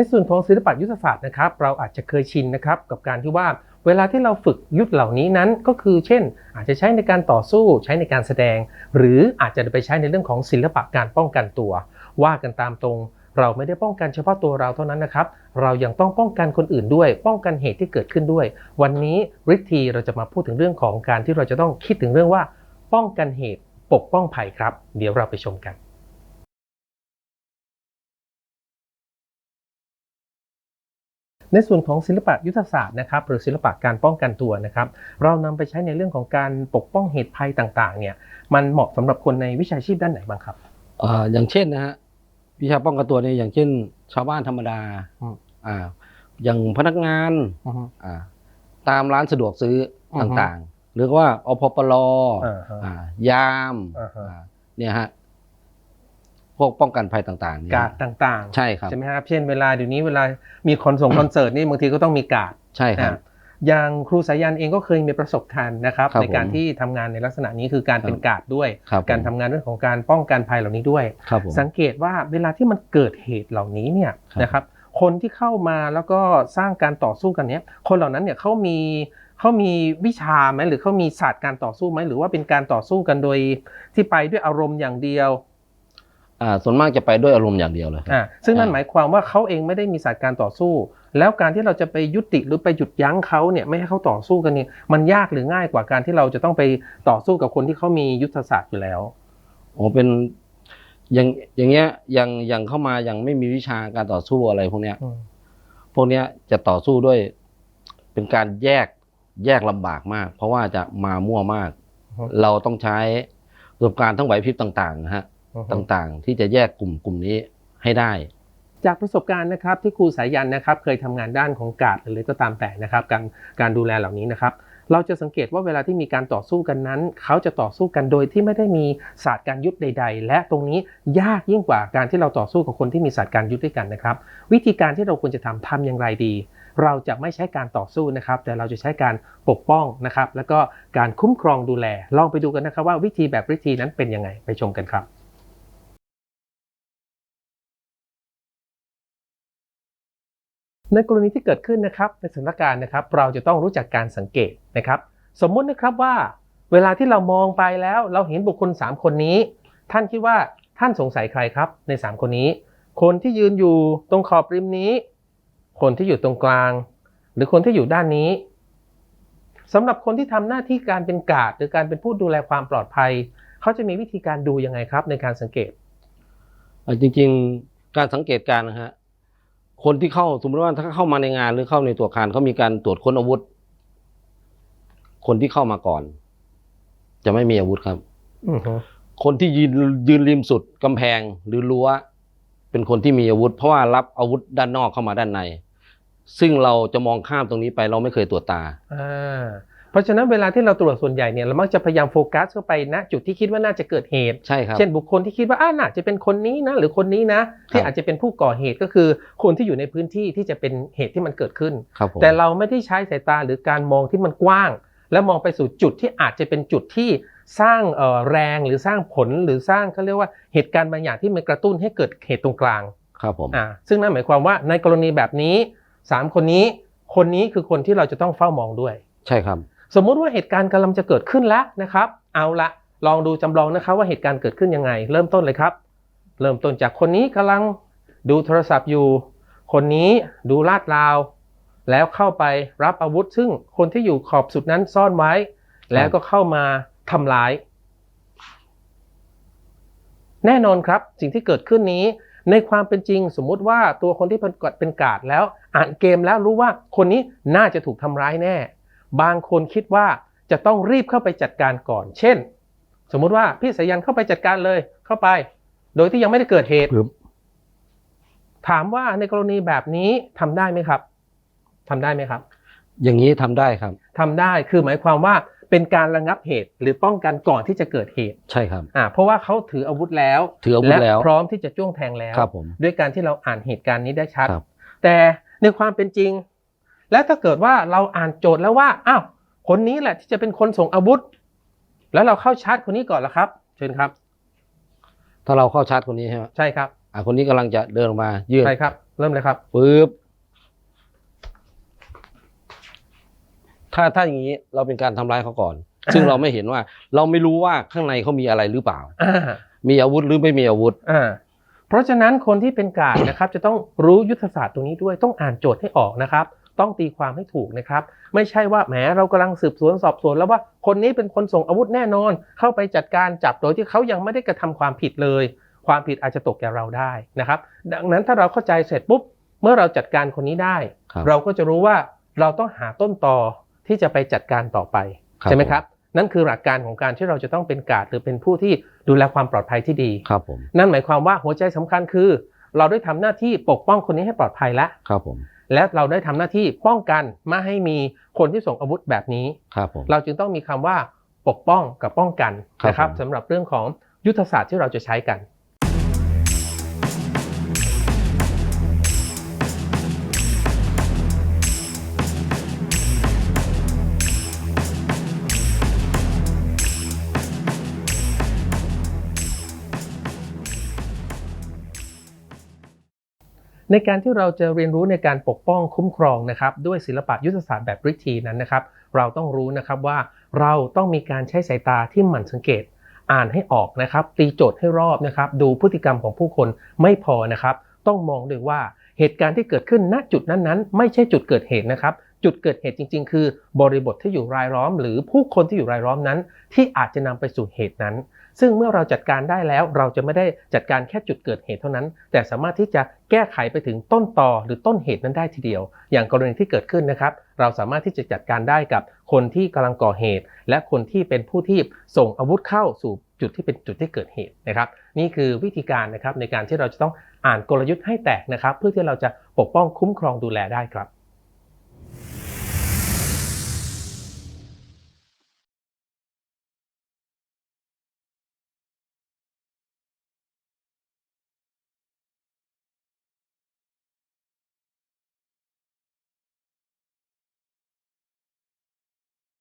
ในส่วนของศิลปะยุทธศาสตร์นะครับเราอาจจะเคยชินนะครับกับการที่ว่าเวลาที่เราฝึกยุทธเหล่านี้นั้นก็คือเช่น อาจจะใช้ในการต่อสู้ใช้ในการแสดง หรืออาจจะไปใช้ในเรื่องของศิลปะการป้องกันตัว ว่ากันตามตรง เราไม่ได้ป้องกันเฉพาะตัวเราเท่านั้นนะครับ เรายังต้องป้องกันคนอื่นด้วย ป้องกันเหตุที่เกิดขึ้นด้วย วันนี้ริทธีเราจะมาพูดถึงเรื่องของการที่เราจะต้องคิดถึงเรื่องว่า ป้องกันเหตุปกป้องภัยครับ เดี๋ยวเราไปชมกัน ในส่วนของศิลปะยุทธศาสตร์นะครับหรือศิลปะการป้องกันตัวนะครับ เรานำไปใช้ในเรื่องของการปกป้องเหตุภัยต่างๆเนี่ยมันเหมาะสำหรับคนในวิชาชีพด้านไหนบ้างครับเอ่ออย่างเช่นนะฮะวิชาป้องกันตัวเนี่ยอย่างเช่น ชาวบ้านธรรมดาอืมอ่าอย่างพนักงานอ่าตามร้านสะดวกซื้ออือฮึต่างๆ หรือว่าอพปลอ่าฮะอ่ายามอ่าฮะอ่าเนี่ยฮะ พวกป้องกันภัยต่างๆเนี่ยการ์ดต่างๆ ใช่ครับใช่ไหมครับเช่นเวลาเดี๋ยวนี้เวลามีคอนส่งคอนเสิร์ตนี่บางทีก็ต้องมีการ์ดใช่ครับอะอย่างครูสายันเองก็เคยมีประสบการณ์นะครับครับในการผมที่ทำงานในลักษณะนี้คือการเป็นการ์ดด้วยครับการทำงานเรื่องของการป้องกันภัยเหล่านี้ด้วยครับผมสังเกตว่าเวลาที่มันเกิดเหตุเหล่านี้เนี่ยครับนะครับ คนที่เข้ามาแล้วก็สร้างการต่อสู้กันเนี้ยคนเหล่านั้นเนี่ยเขามีเขามีวิชาไหมหรือเขามีศาสตร์การต่อสู้ไหมหรือว่าเป็นการต่อสู้กันโดยที่ไปด้วยอารมณ์อย่างเดียว อ่าส่วนมากจะไปด้วยอารมณ์อย่างเดียวเลยครับ อ่าซึ่งนั่นอ่า หมายความว่าเขาเองไม่ได้มีศาสตร์การต่อสู้ แล้วการที่เราจะไปยุติหรือไปหยุดยั้งเขาเนี่ยไม่ให้เขาต่อสู้กันเนี่ยมันยากหรือง่ายกว่าการที่เราจะต้องไปต่อสู้กับคนที่เขามียุทธศาสตร์อยู่แล้ว โอ้เป็นอย่างอย่างเงี้ยยังยังเข้ามายังไม่มีวิชาการต่อสู้อะไรพวกเนี้ย พวกเนี้ยจะต่อสู้ด้วย เป็นการแยกแยกลำบากมาก เพราะว่าจะมามั่วมาก อือฮึ เราต้องใช้ประสบการณ์ทั้งไหวพริบต่างๆนะฮะ ต่างๆ ที่จะแยกกลุ่มกลุ่มนี้ให้ได้ จากประสบการณ์นะครับที่ครูสายันนะครับ เคยทำงานด้านของการ์ดหรืออะไรก็ตามแต่นะครับ การการดูแลเหล่านี้นะครับ เราจะสังเกตว่าเวลาที่มีการต่อสู้กันนั้น เขาจะต่อสู้กันโดยที่ไม่ได้มีศาสตร์การยุทธใด ๆ และตรงนี้ยากยิ่งกว่าการที่เราต่อสู้กับคนที่มีศาสตร์การยุทธด้วยกันนะครับ วิธีการที่เราควรจะทำทำอย่างไรดีเราจะไม่ใช้การต่อสู้นะครับ แต่เราจะใช้การปกป้องนะครับ แล้วก็การคุ้มครองดูแล ลองไปดูกันนะครับว่าวิธีแบบวิธีนั้นเป็นยังไงไปชมกันครับ ในกรณีที่เกิดขึ้นนะครับในสถานการณ์นะครับ เราจะต้องรู้จักการสังเกตนะครับ สมมุตินะครับว่า เวลาที่เรามองไปแล้วเราเห็นบุคคล 3 คนนี้ ท่านคิดว่าท่านสงสัยใครครับ ใน 3 คนนี้ คนที่ยืนอยู่ตรงขอบริมนี้ คนที่อยู่ตรงกลาง หรือคนที่อยู่ด้านนี้สำหรับคนที่ทำหน้าที่การเป็นกาดหรือการเป็นผู้ดูแลความปลอดภัย เขาจะมีวิธีการดูยังไงครับในการสังเกตจริง ๆ การสังเกตการนะฮะ คนที่เข้าสมมติว่าถ้าเข้ามาในงานหรือเข้าในตัวอาคารเขามีการตรวจค้นอาวุธ คนที่เข้ามาก่อน จะไม่มีอาวุธครับอือฮึคนที่ยืนยืนริมสุดกำแพงหรือรั้ว เป็นคนที่มีอาวุธ เพราะว่ารับอาวุธด้านนอกเข้ามาด้านใน ซึ่งเราจะมองข้ามตรงนี้ไปเราไม่เคยตรวจตาอ่า เพราะฉะนั้นเวลาที่เราตรวจส่วนใหญ่เนี่ยเรามักจะพยายามโฟกัสเข้าไปณจุดที่คิดว่าน่าจะเกิดเหตุ ใช่ครับ เช่นบุคคลที่คิดว่าอ่าน่าจะเป็นคนนี้นะหรือคนนี้นะ ที่อาจจะเป็นผู้ก่อเหตุก็คือ คนที่อยู่ในพื้นที่ที่จะเป็นเหตุที่มันเกิดขึ้นครับผมแต่เราไม่ได้ใช้สายตาหรือการมองที่มันกว้าง แล้วมองไปสู่จุดที่อาจจะเป็นจุดที่สร้างเอ่อแรงหรือสร้างผลหรือสร้างเขาเรียกว่าเหตุการณ์บางอย่างที่มันกระตุ้นให้เกิดเหตุตรงกลางครับผมอ่าซึ่งนั่นหมายความว่าในกรณีแบบนี้สามคนนี้คนนี้คือคนที่เราจะต้องเฝ้ามองด้วย ใช่ครับ สมมุติว่าเหตุการณ์กำลังจะเกิดขึ้นแล้วนะครับ เอาละลองดูจำลองนะครับว่าเหตุการณ์เกิดขึ้นยังไง เริ่มต้นเลยครับ เริ่มต้นจากคนนี้กำลังดูโทรศัพท์อยู่ คนนี้ดูลาดราว แล้วเข้าไปรับอาวุธ ซึ่งคนที่อยู่ขอบสุดนั้นซ่อนไว้ แล้วก็เข้ามาทำร้าย แน่นอนครับ สิ่งที่เกิดขึ้นนี้ ในความเป็นจริงสมมุติว่าตัวคนที่เป็นกดเป็นกาดแล้ว อ่านเกมแล้วรู้ว่าคนนี้น่าจะถูกทำร้ายแน่ บางคนคิดว่าจะต้องรีบเข้าไปจัดการก่อน เช่น สมมุติว่าพี่สายันเข้าไปจัดการเลยเข้าไป โดยที่ยังไม่ได้เกิดเหตุครับถามว่าในกรณีแบบนี้ทำได้ไหมครับทำได้ไหมครับ อย่างนี้ทำได้ครับทำได้คือหมายความว่าเป็นการระงับเหตุหรือป้องกันก่อนที่จะเกิดเหตุ ใช่ครับอ่าเพราะว่าเขาถืออาวุธแล้วถืออาวุธแล้ว พร้อมที่จะจ้วงแทงแล้วครับผมด้วยการที่เราอ่านเหตุการณ์นี้ได้ชัดครับแต่ในความเป็นจริง และถ้าเกิดว่าเราอ่านโจทย์แล้วว่าอ้าวคนนี้แหละที่จะเป็นคนส่งอาวุธ แล้วเราเข้าชาร์จคนนี้ก่อนละครับ เชิญครับ ถ้าเราเข้าชาร์จคนนี้ใช่ไหมใช่ครับอ่าคนนี้กำลังจะเดินออกมายื่นใช่ครับ เริ่มเลยครับปึ๊บถ้าถ้าอย่างนี้เราเป็นการทำร้ายเขาก่อน ซึ่งเราไม่เห็นว่า เราไม่รู้ว่าข้างในเขามีอะไรหรือเปล่าอ่ามีอาวุธหรือไม่มีอาวุธอ่าเพราะฉะนั้นคนที่เป็นกาดนะครับ จะต้องรู้ยุทธศาสตร์ตรงนี้ด้วยต้องอ่านโจทย์ให้ออกนะครับ ต้องตีความให้ถูกนะครับ ไม่ใช่ว่าแหมเรากำลังสืบสวนสอบสวนแล้วว่าคนนี้เป็นคนส่งอาวุธแน่นอน เข้าไปจัดการจับโดยที่เขายังไม่ได้กระทำความผิดเลย ความผิดอาจจะตกแก่เราได้นะครับ ดังนั้นถ้าเราเข้าใจเสร็จปุ๊บเมื่อเราจัดการคนนี้ได้ครับเราก็จะรู้ว่าเราต้องหาต้นตอที่จะไปจัดการต่อไปครับใช่ไหมครับ นั่นคือหลักการของการที่เราจะต้องเป็นกาดหรือเป็นผู้ที่ดูแลความปลอดภัยที่ดีครับผมนั่นหมายความว่าหัวใจสำคัญคือ เราได้ทำหน้าที่ปกป้องคนนี้ให้ปลอดภัยแล้วครับผม และเราได้ทำหน้าที่ป้องกันไม่ให้มีคนที่ส่งอาวุธแบบนี้ครับผมเราจึงต้องมีคำว่าปกป้องกับป้องกันครับนะครับผมสำหรับเรื่องของยุทธศาสตร์ที่เราจะใช้กัน ในการที่เราจะเรียนรู้ในการปกป้องคุ้มครองนะครับด้วยศิลปะยุทธศาสตร์แบบริทีนั้นนะครับ เราต้องรู้นะครับว่าเราต้องมีการใช้สายตาที่หมั่นสังเกต อ่านให้ออกนะครับ ตีโจทย์ให้รอบนะครับ ดูพฤติกรรมของผู้คนไม่พอนะครับ ต้องมองด้วยว่าเหตุการณ์ที่เกิดขึ้นณจุดนั้นๆ ไม่ใช่จุดเกิดเหตุนะครับ จุดเกิดเหตุจริง ๆ คือบริบทที่อยู่รายล้อม หรือผู้คนที่อยู่รายล้อมนั้น ที่อาจจะนำไปสู่เหตุนั้น ซึ่งเมื่อเราจัดการได้แล้วเราจะไม่ได้จัดการแค่จุดเกิดเหตุเท่านั้น แต่สามารถที่จะแก้ไขไปถึงต้นตอหรือต้นเหตุนั้นได้ทีเดียว อย่างกรณีที่เกิดขึ้นนะครับเราสามารถที่จะจัดการได้กับคนที่กำลังก่อเหตุ และคนที่เป็นผู้ที่ส่งอาวุธเข้าสู่จุดที่เป็นจุดที่เกิดเหตุนะครับ นี่คือวิธีการนะครับในการที่เราจะต้องอ่านกลยุทธ์ให้แตกนะครับ เพื่อที่เราจะปกป้องคุ้มครองดูแลได้ครับ